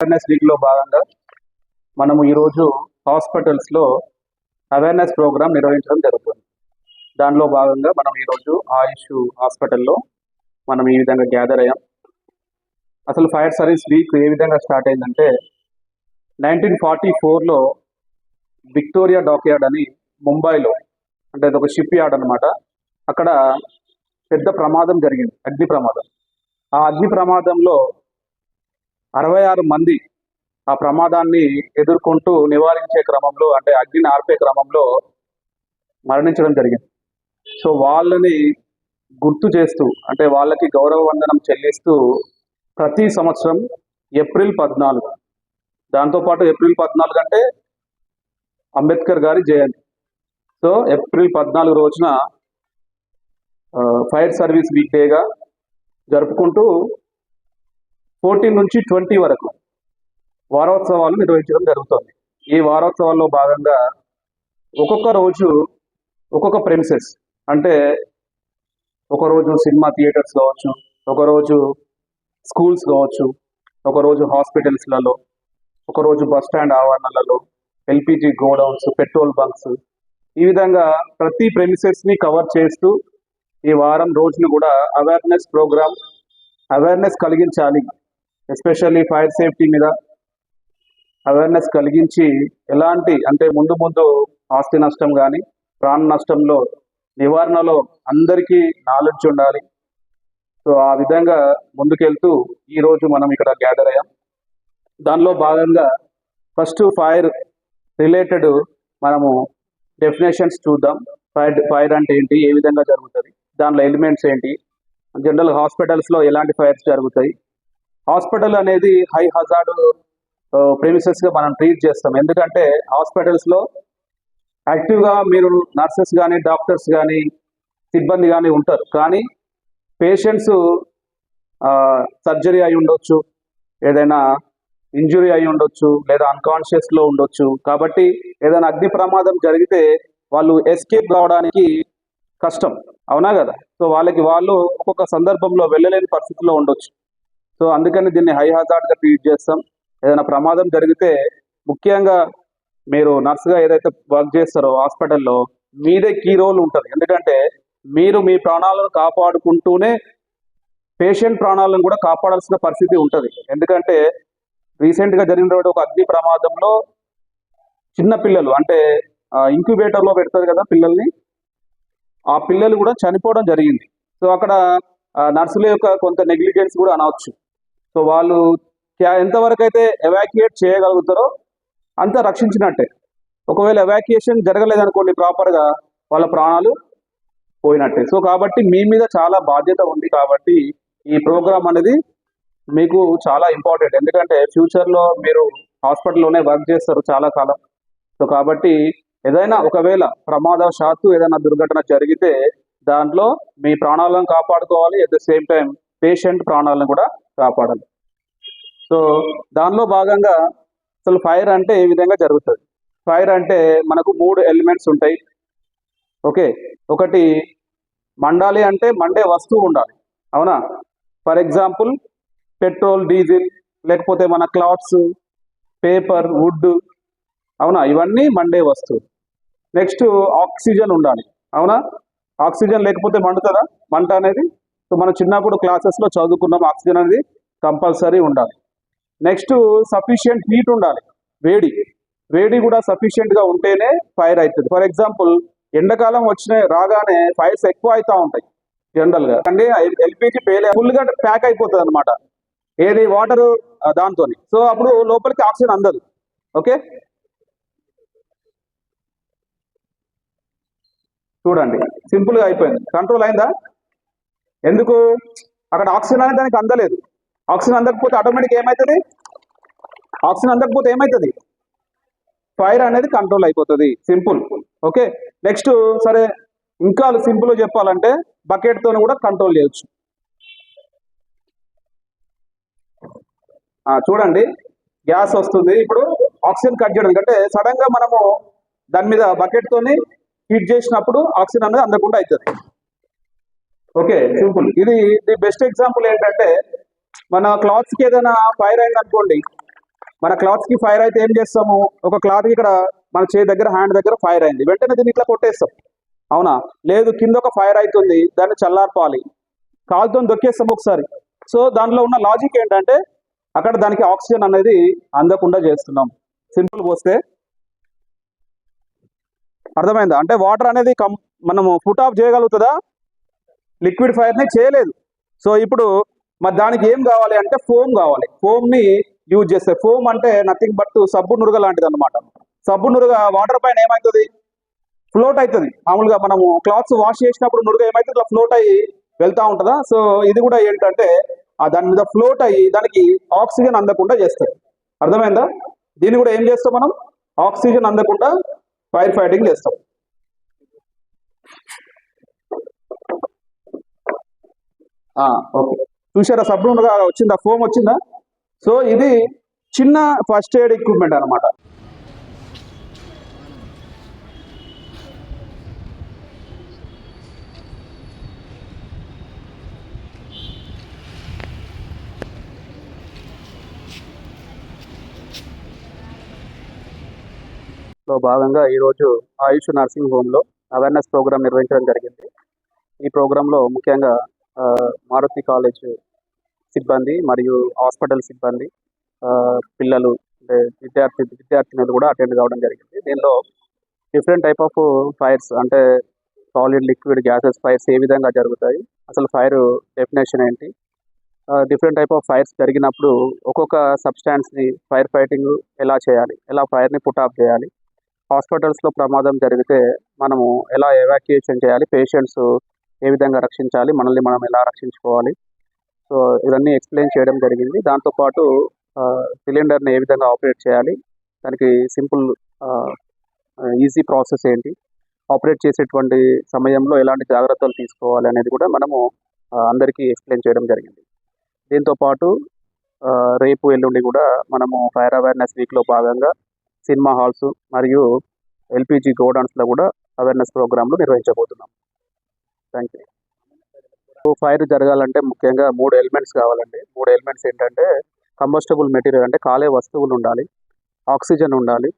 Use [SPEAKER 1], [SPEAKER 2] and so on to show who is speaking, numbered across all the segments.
[SPEAKER 1] Awareness వీక్లో భాగంగా మనము ఈరోజు హాస్పిటల్స్లో అవేర్నెస్ ప్రోగ్రామ్ నిర్వహించడం జరుగుతుంది. దానిలో భాగంగా మనం ఈరోజు ఆయుష్ హాస్పిటల్లో మనం ఈ విధంగా గ్యాదర్ అయ్యాం. అసలు ఫైర్ సర్వీస్ వీక్ ఏ విధంగా స్టార్ట్ అయిందంటే నైన్టీన్ ఫార్టీ ఫోర్లో విక్టోరియా డాక్యార్డ్ అని ముంబైలో అంటే అది ఒక షిప్ యార్డ్ అనమాట అక్కడ పెద్ద ప్రమాదం జరిగింది అగ్ని ప్రమాదం. ఆ అగ్ని ప్రమాదంలో అరవై ఆరు మంది ఆ ప్రమాదాన్ని ఎదుర్కొంటూ నివారించే క్రమంలో అంటే అగ్నిని ఆర్పే క్రమంలో మరణించడం జరిగింది. సో వాళ్ళని గుర్తు చేస్తూ అంటే వాళ్ళకి గౌరవ వందనం చెల్లిస్తూ ప్రతి సంవత్సరం ఏప్రిల్ పద్నాలుగు దాంతోపాటు ఏప్రిల్ పద్నాలుగు అంటే అంబేద్కర్ గారి జయంతి. సో ఏప్రిల్ పద్నాలుగు రోజున ఫైర్ సర్వీస్ వీక్ డేగా జరుపుకుంటూ ఫోర్టీన్ నుంచి ట్వంటీ వరకు వారోత్సవాలు నిర్వహించడం జరుగుతుంది. ఈ వారోత్సవాల్లో భాగంగా ఒక్కొక్క రోజు ఒక్కొక్క ప్రెమిసెస్ అంటే ఒకరోజు సినిమా థియేటర్స్ కావచ్చు ఒకరోజు స్కూల్స్ కావచ్చు ఒకరోజు హాస్పిటల్స్లలో ఒకరోజు బస్ స్టాండ్ ఆవరణలలో ఎల్పిజి గోడౌన్స్ పెట్రోల్ బంక్స్ ఈ విధంగా ప్రతి ప్రెమిసెస్ని కవర్ చేస్తూ ఈ వారం రోజులు కూడా అవేర్నెస్ ప్రోగ్రామ్ అవేర్నెస్ కలిగించాలి. ఎస్పెషల్లీ ఫైర్ సేఫ్టీ మీద అవేర్నెస్ కలిగించి ఎలాంటి అంటే ముందు ముందు ఆస్తి నష్టం కానీ ప్రాణ నష్టంలో నివారణలో అందరికీ నాలెడ్జ్ ఉండాలి. సో ఆ విధంగా ముందుకెళ్తూ ఈరోజు మనం ఇక్కడ గ్యాదర్ అయ్యాం. దానిలో భాగంగా ఫస్ట్ ఫైర్ రిలేటెడ్ మనము డెఫినేషన్స్ చూద్దాం. ఫైర్ ఫైర్ అంటే ఏంటి ఏ విధంగా జరుగుతుంది దానిలో ఎలిమెంట్స్ ఏంటి జనరల్ హాస్పిటల్స్లో ఎలాంటి ఫైర్స్ జరుగుతాయి హాస్పిటల్ అనేది హై హజార్డ్ ప్రెమిసెస్గా మనం ట్రీట్ చేస్తాం. ఎందుకంటే హాస్పిటల్స్లో యాక్టివ్గా మీరు నర్సెస్ కానీ డాక్టర్స్ కానీ సిబ్బంది కానీ ఉంటారు. కానీ పేషెంట్స్ సర్జరీ అయి ఉండొచ్చు ఏదైనా ఇంజురీ అయి ఉండొచ్చు లేదా అన్కాన్షియస్లో ఉండొచ్చు. కాబట్టి ఏదైనా అగ్ని ప్రమాదం జరిగితే వాళ్ళు ఎస్కేప్ కావడానికి కష్టం. అవునా కదా? సో వాళ్ళకి వాళ్ళు ఒక్కొక్క సందర్భంలో వెళ్ళలేని పరిస్థితిలో ఉండొచ్చు. సో అందుకని దీన్ని హై హజార్డ్గా ట్రీట్ చేస్తాం. ఏదైనా ప్రమాదం జరిగితే ముఖ్యంగా మీరు నర్సుగా ఏదైతే వర్క్ చేస్తారో హాస్పిటల్లో మీదే కీ రోల్ ఉంటుంది. ఎందుకంటే మీరు మీ ప్రాణాలను కాపాడుకుంటూనే పేషెంట్ ప్రాణాలను కూడా కాపాడాల్సిన పరిస్థితి ఉంటుంది. ఎందుకంటే రీసెంట్గా జరిగినటువంటి ఒక అగ్ని ప్రమాదంలో చిన్న పిల్లలు అంటే ఇంక్యుబేటర్లో పెడతారు కదా పిల్లల్ని ఆ పిల్లలు కూడా చనిపోవడం జరిగింది. సో అక్కడ నర్సుల యొక్క కొంత నెగ్లిజెన్స్ కూడా అనవచ్చు. సో వాళ్ళు ఎంతవరకు అయితే ఎవాక్యుయేట్ చేయగలుగుతారో అంత రక్షించినట్టే. ఒకవేళ ఎవాక్యుయేషన్ జరగలేదనుకోండి ప్రాపర్గా వాళ్ళ ప్రాణాలు పోయినట్టే. సో కాబట్టి మీ మీద చాలా బాధ్యత ఉంది కాబట్టి ఈ ప్రోగ్రామ్ అనేది మీకు చాలా ఇంపార్టెంట్ ఎందుకంటే ఫ్యూచర్లో మీరు హాస్పిటల్లోనే వర్క్ చేస్తారు చాలా కాలం. సో కాబట్టి ఏదైనా ఒకవేళ ప్రమాదవశాత్తు ఏదైనా దుర్ఘటన జరిగితే దాంట్లో మీ ప్రాణాలను కాపాడుకోవాలి. At the same time patient ప్రాణాలను కూడా కాపాడాలి. సో దానిలో భాగంగా అసలు ఫైర్ అంటే ఏ విధంగా జరుగుతుంది? ఫైర్ అంటే మనకు మూడు ఎలిమెంట్స్ ఉంటాయి. ఓకే? ఒకటి మండాలి అంటే మండే వస్తువు ఉండాలి. అవునా? ఫర్ ఎగ్జాంపుల్ పెట్రోల్ డీజిల్ లేకపోతే మన క్లాత్స్ పేపర్ వుడ్ అవునా? ఇవన్నీ మండే వస్తువు నెక్స్ట్ ఆక్సిజన్ ఉండాలి. అవునా? ఆక్సిజన్ లేకపోతే మండుతుందా? మంట అనేది సో మనం చిన్నప్పుడు క్లాసెస్లో చదువుకున్నాం ఆక్సిజన్ అనేది కంపల్సరీ ఉండాలి. నెక్స్ట్ సఫిషియంట్ హీట్ ఉండాలి వేడి. వేడి కూడా sufficient గా ఉంటేనే ఫైర్ అవుతుంది ఫర్ ఎగ్జాంపుల్ ఎండాకాలం వచ్చిన రాగానే ఫైర్స్ ఎక్కువ అవుతా ఉంటాయి జనరల్గా. అంటే ఎల్పిజి పేలే ఫుల్గా ప్యాక్ అయిపోతుంది అనమాట ఏది వాటర్ దాంతో సో అప్పుడు లోపలికి ఆక్సిజన్ అందదు ఓకే? చూడండి సింపుల్గా అయిపోయింది. కంట్రోల్ అయిందా? ఎందుకు? అక్కడ ఆక్సిజన్ అనేది దానికి అందలేదు. ఆక్సిజన్ అందకపోతే ఆటోమేటిక్ ఏమవుతుంది ఆక్సిజన్ అందకపోతే ఏమవుతుంది ఫైర్ అనేది కంట్రోల్ అయిపోతుంది. సింపుల్ ఓకే నెక్స్ట్ సరే ఇంకా సింపుల్గా చెప్పాలంటే బకెట్తో కూడా కంట్రోల్ చేయొచ్చు. చూడండి. గ్యాస్ వస్తుంది. ఇప్పుడు ఆక్సిజన్ కట్ చేయడం. అంటే సడన్గా మనము దాని మీద బకెట్తోని హీట్ చేసినప్పుడు ఆక్సిజన్ అనేది అందకుండా అవుతుంది ఓకే సింపుల్. ఇది ది బెస్ట్ ఎగ్జాంపుల్ ఏంటంటే మన క్లాత్స్కి ఏదైనా ఫైర్ అయింది అనుకోండి. మన క్లాత్స్కి ఫైర్ అయితే ఏం చేస్తాము? ఒక క్లాత్కి ఇక్కడ మన చేతి దగ్గర హ్యాండ్ దగ్గర ఫైర్ అయింది. వెంటనే దీన్ని ఇట్లా కొట్టేస్తాం. అవునా? లేదు కింద ఒక ఫైర్ అవుతుంది. దాన్ని చల్లార్పాలి. కాలుతో దొక్కేస్తాం ఒకసారి. సో దానిలో ఉన్న లాజిక్ ఏంటంటే అక్కడ దానికి ఆక్సిజన్ అనేది అందకుండా చేస్తున్నాం. సింపుల్ పోస్తే. అర్థమైందా? అంటే వాటర్ అనేది కం మనము ఫుట్ ఆఫ్ చేయగలుగుతుందా? లిక్విడ్ ఫైర్ని చేయలేదు. సో ఇప్పుడు మరి దానికి ఏం కావాలి అంటే ఫోమ్ కావాలి. ఫోమ్ని యూజ్ చేస్తే ఫోమ్ అంటే నథింగ్ బట్ సబ్బు నురుగ లాంటిది అనమాట సబ్బు నురుగ వాటర్ పైన ఏమవుతుంది ఫ్లోట్ అవుతుంది మామూలుగా మనము క్లాత్స్ వాష్ చేసినప్పుడు నురుగ ఏమవుతుంది ఇట్లా ఫ్లోట్ అయ్యి వెళ్తా ఉంటుందా? సో ఇది కూడా ఏంటంటే ఆ దాని మీద ఫ్లోట్ అయ్యి దానికి ఆక్సిజన్ అందకుండా చేస్తుంది. అర్థమైందా? దీన్ని కూడా ఏం చేస్తాం మనం? ఆక్సిజన్ అందకుండా ఫైర్ ఫైటింగ్ చేస్తాం. ఓకే. చూసారా సబ్రూన్గా వచ్చిందా? ఫోమ్ వచ్చిందా? సో ఇది చిన్న ఫస్ట్ ఎయిడ్ ఎక్విప్మెంట్ అన్నమాట. లో భాగంగా ఈరోజు ఆయుష్ నర్సింగ్ హోమ్లో అవేర్నెస్ ప్రోగ్రామ్ నిర్వహించడం జరిగింది. ఈ ప్రోగ్రాంలో ముఖ్యంగా మారుతి కాలేజ్ సిబ్బంది మరియు హాస్పిటల్ సిబ్బంది ఆ, పిల్లలు అంటే విద్యార్థి విద్యార్థినులు కూడా అటెండ్ కావడం జరిగింది. దీనిలో డిఫరెంట్ టైప్ ఆఫ్ ఫైర్స్ అంటే సాలిడ్ లిక్విడ్ గ్యాసెస్ ఫైర్స్ ఏ విధంగా జరుగుతాయి అసలు ఫైర్ డెఫినేషన్ ఏంటి? డిఫరెంట్ టైప్ ఆఫ్ ఫైర్స్ జరిగినప్పుడు ఒక్కొక్క సబ్స్టాన్స్ని ఫైర్ ఫైటింగ్ ఎలా చేయాలి ఎలా ఫైర్ని పుట్ ఆఫ్ చేయాలి హాస్పిటల్స్లో ప్రమాదం జరిగితే మనము ఎలా ఎవాక్యుయేషన్ చేయాలి పేషెంట్స్ ఏ విధంగా రక్షించాలి మనల్ని మనం ఎలా రక్షించుకోవాలి. సో ఇవన్నీ ఎక్స్ప్లెయిన్ చేయడం జరిగింది. దాంతోపాటు సిలిండర్ని ఏ విధంగా ఆపరేట్ చేయాలి దానికి సింపుల్ ఈజీ ప్రాసెస్ ఏంటి ఆపరేట్ చేసేటువంటి సమయంలో ఎలాంటి జాగ్రత్తలు తీసుకోవాలి అనేది కూడా మనము అందరికీ ఎక్స్ప్లెయిన్ చేయడం జరిగింది. దీంతోపాటు రేపు ఎల్లుండి కూడా మనము ఫైర్ అవేర్నెస్ వీక్లో భాగంగా సినిమా హాల్స్ మరియు ఎల్పిజి గోడౌన్స్లో కూడా అవేర్నెస్ ప్రోగ్రాంలు నిర్వహించబోతున్నాం. థ్యాంక్ యూ ఫైర్ జరగాలంటే ముఖ్యంగా మూడు ఎలిమెంట్స్ కావాలండి. మూడు ఎలిమెంట్స్ ఏంటంటే కంబస్టబుల్ మెటీరియల్ అంటే కాలే వస్తువులు ఉండాలి ఆక్సిజన్ ఉండాలి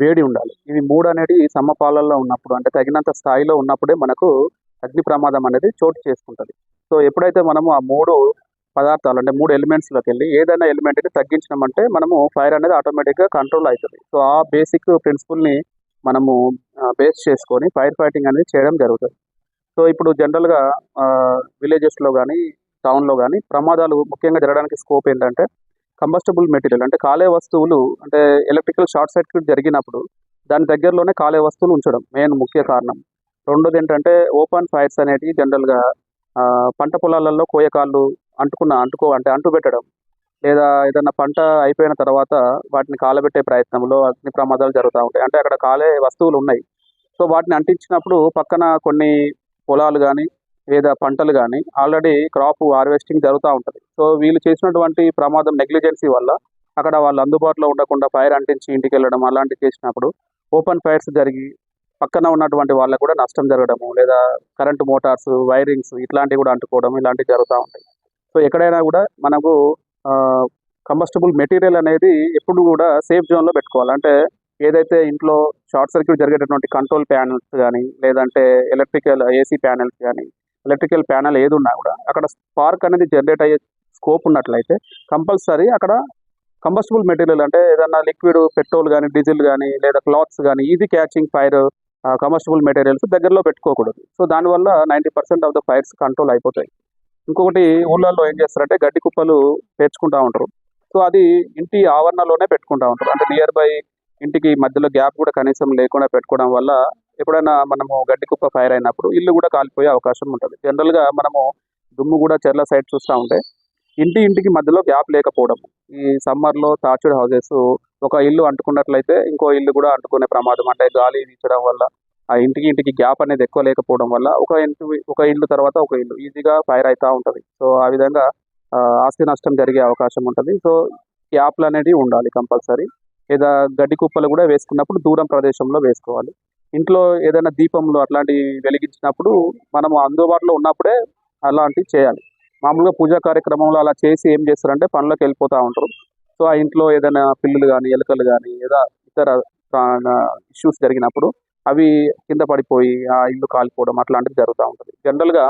[SPEAKER 1] వేడి ఉండాలి. ఇవి మూడు అనేది సమపాలల్లో ఉన్నప్పుడు అంటే తగినంత స్థాయిలో ఉన్నప్పుడే మనకు అగ్ని ప్రమాదం అనేది చోటు చేసుకుంటుంది. సో ఎప్పుడైతే మనము ఆ మూడు పదార్థాలు అంటే మూడు ఎలిమెంట్స్లోకి వెళ్ళి ఏదైనా ఎలిమెంట్ని తగ్గించినామంటే మనము ఫైర్ అనేది ఆటోమేటిక్గా కంట్రోల్ అవుతుంది. సో ఆ బేసిక్ ప్రిన్సిపల్ని మనము బేస్ చేసుకొని ఫైర్ ఫైటింగ్ అనేది చేయడం జరుగుతుంది. సో ఇప్పుడు జనరల్గా విలేజెస్లో కానీ టౌన్లో కానీ ప్రమాదాలు ముఖ్యంగా జరగడానికి స్కోప్ ఏంటంటే కంబస్టబుల్ మెటీరియల్ అంటే కాలే వస్తువులు అంటే ఎలక్ట్రికల్ షార్ట్ సర్క్యూట్ జరిగినప్పుడు దాని దగ్గరలోనే కాలే వస్తువులు ఉంచడం మెయిన్ ముఖ్య కారణం. రెండోది ఏంటంటే ఓపెన్ ఫైర్స్ అనేటివి జనరల్గా ఆ, పంట పొలాలలో కోయకాళ్ళు అంటుకున్న అంటుకో అంటే అంటు పెట్టడం లేదా ఏదైనా పంట అయిపోయిన తర్వాత వాటిని కాలబెట్టే ప్రయత్నంలో అగ్ని ప్రమాదాలు జరుగుతూ ఉంటాయి. అంటే అక్కడ కాలే వస్తువులు ఉన్నాయి. సో వాటిని అంటించినప్పుడు పక్కన కొన్ని పొలాలు కానీ లేదా పంటలు కానీ ఆల్రెడీ క్రాప్ హార్వెస్టింగ్ జరుగుతూ ఉంటుంది. సో వీళ్ళు చేసినటువంటి ప్రమాదం నెగ్లిజెన్సీ వల్ల అక్కడ వాళ్ళు అందుబాటులో ఉండకుండా ఫైర్ అంటించి ఇంటికి వెళ్ళడం అలాంటివి చేసినప్పుడు ఓపెన్ ఫైర్స్ జరిగి పక్కన ఉన్నటువంటి వాళ్ళకు కూడా నష్టం జరగడము లేదా కరెంటు మోటార్స్ వైరింగ్స్ ఇట్లాంటివి కూడా అంటుకోవడం ఇలాంటివి జరుగుతూ ఉంటాయి. సో ఎక్కడైనా కూడా మనకు కంబస్టబుల్ మెటీరియల్ అనేది ఎప్పుడు కూడా సేఫ్ జోన్లో పెట్టుకోవాలి. అంటే ఏదైతే ఇంట్లో షార్ట్ సర్క్యూట్ జరిగేటటువంటి కంట్రోల్ ప్యానల్స్ కానీ లేదంటే ఎలక్ట్రికల్ ఏసీ ప్యానెల్స్ కానీ ఎలక్ట్రికల్ ప్యానెల్ ఏది ఉన్నా కూడా అక్కడ స్పార్క్ అనేది జనరేట్ అయ్యే స్కోప్ ఉన్నట్లయితే కంపల్సరీ అక్కడ కంబస్టబుల్ మెటీరియల్ అంటే ఏదన్నా లిక్విడ్ పెట్రోల్ కానీ డీజిల్ కానీ లేదా క్లాత్స్ కానీ easy catching fire combustible materials దగ్గరలో పెట్టుకోకూడదు. సో దానివల్ల ninety percent of the fires control అయిపోతాయి. ఇంకొకటి ఊళ్ళల్లో ఏం చేస్తారంటే గడ్డి కుప్పలు పేర్చుకుంటా ఉంటారు. సో అది ఇంటి ఆవరణలోనే పెట్టుకుంటా ఉంటారు. అంటే నియర్ బై ఇంటికి మధ్యలో గ్యాప్ కూడా కనీసం లేకుండా పెట్టుకోవడం వల్ల ఎప్పుడైనా మనము గడ్డి కుప్ప ఫైర్ అయినప్పుడు ఇల్లు కూడా కాలిపోయే అవకాశం ఉంటుంది. జనరల్గా మనము దుమ్ము కూడా చెర్ల సైడ్ చూస్తూ ఉంటే ఇంటి ఇంటికి మధ్యలో గ్యాప్ లేకపోవడం ఈ సమ్మర్లో తాచుడ్ హౌసెస్ ఒక ఇల్లు అంటుకున్నట్లయితే ఇంకో ఇల్లు కూడా అంటుకునే ప్రమాదం. అంటే గాలి వీచడం వల్ల ఆ ఇంటికి ఇంటికి గ్యాప్ అనేది ఎక్కువ లేకపోవడం వల్ల ఒక ఇంటి ఒక ఇల్లు తర్వాత ఒక ఇల్లు ఈజీగా ఫైర్ అవుతూ ఉంటుంది. సో ఆ విధంగా ఆ, ఆస్తి నష్టం జరిగే అవకాశం ఉంటుంది. సో గ్యాప్లు అనేవి ఉండాలి కంపల్సరీ. లేదా గడ్డి కుప్పలు కూడా వేసుకున్నప్పుడు దూరం ప్రదేశంలో వేసుకోవాలి. ఇంట్లో ఏదైనా దీపంలో అట్లాంటివి వెలిగించినప్పుడు మనం అందుబాటులో ఉన్నప్పుడే అలాంటివి చేయాలి. మామూలుగా పూజా కార్యక్రమంలో అలా చేసి ఏం చేస్తారంటే పనులకు వెళ్ళిపోతూ ఉంటారు. సో ఆ ఇంట్లో ఏదైనా పిల్లులు కానీ ఎలుకలు కానీ లేదా ఇతర ఇష్యూస్ జరిగినప్పుడు అవి కింద పడిపోయి ఆ ఇల్లు కాలిపోవడం అట్లాంటివి జరుగుతూ ఉంటుంది. జనరల్గా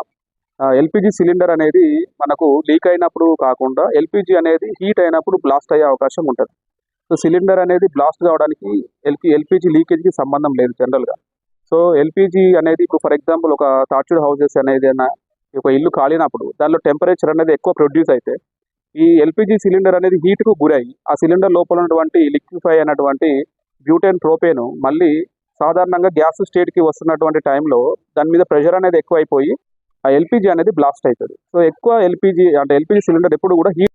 [SPEAKER 1] ఎల్పిజి సిలిండర్ అనేది మనకు లీక్ అయినప్పుడు కాకుండా ఎల్పిజి అనేది హీట్ అయినప్పుడు బ్లాస్ట్ అయ్యే అవకాశం ఉంటుంది. సో సిలిండర్ అనేది బ్లాస్ట్ కావడానికి ఎల్పి ఎల్పిజి లీకేజ్కి సంబంధం లేదు జనరల్గా. సో ఎల్పిజి అనేది ఇప్పుడు ఫర్ ఎగ్జాంపుల్ ఒక టార్చుడ్ హౌసెస్ అనేది ఏదైనా ఒక ఇల్లు కాలినప్పుడు దానిలో టెంపరేచర్ అనేది ఎక్కువ ప్రొడ్యూస్ అయితే ఈ ఎల్పిజి సిలిండర్ అనేది హీట్కు గురై ఆ సిలిండర్ లోపల ఉన్నటువంటి లిక్విఫై అయినటువంటి బ్యూటెన్ ప్రోపేను మళ్ళీ సాధారణంగా గ్యాస్ స్టేట్కి వస్తున్నటువంటి టైంలో దాని మీద ప్రెషర్ అనేది ఎక్కువైపోయి ఆ ఎల్పిజి అనేది బ్లాస్ట్ అవుతుంది. సో ఎక్కువ ఎల్పిజి అంటే ఎల్పిజి సిలిండర్ ఎప్పుడు కూడా హీట్